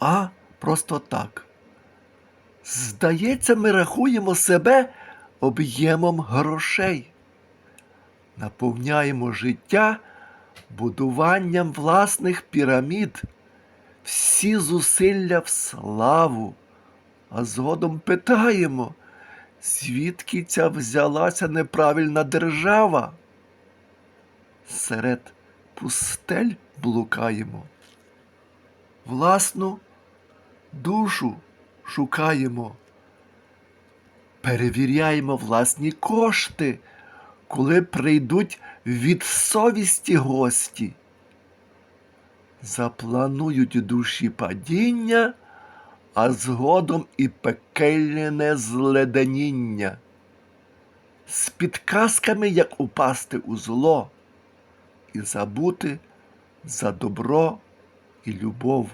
а просто так. Здається, ми рахуємо себе об'ємом грошей, наповняємо життя будуванням власних пірамід, всі зусилля в славу, а згодом питаємо, звідки ця взялася неправильна держава? Серед пустель блукаємо, власну душу шукаємо, перевіряємо власні кошти, коли прийдуть від совісті гості. Запланують душі падіння, а згодом і пекельне зледеніння. З підказками, як упасти у зло і забути за добро і любов.